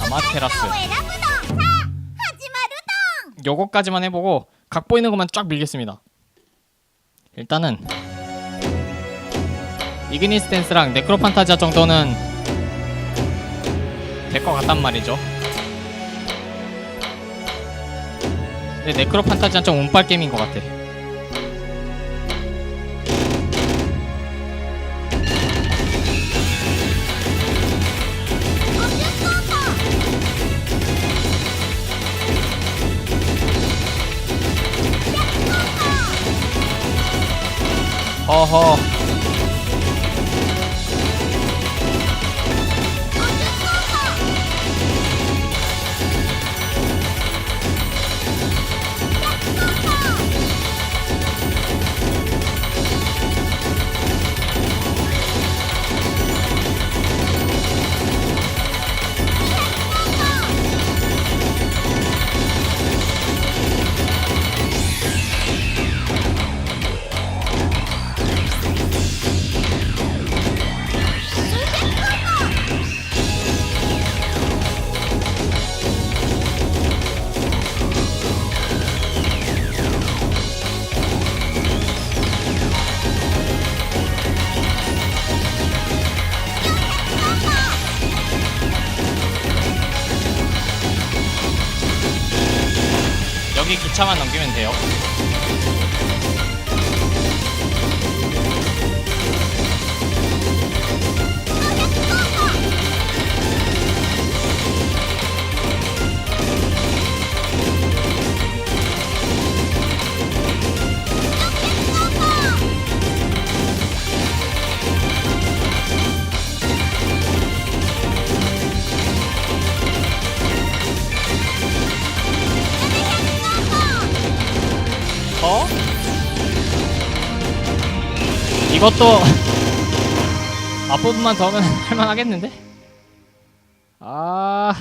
아마 테라스. 요거까지만 해보고 각 보이는 것만 쫙 밀겠습니다. 일단은 이그니스 댄스랑 네크로판타지아 정도는 될 것 같단 말이죠. 근데 네크로판타지아 좀 운빨 게임인 것 같아. 好好。 여기 기차만 넘기면 돼요 이것도 앞부분만 더 하면 할만하겠는데? 아...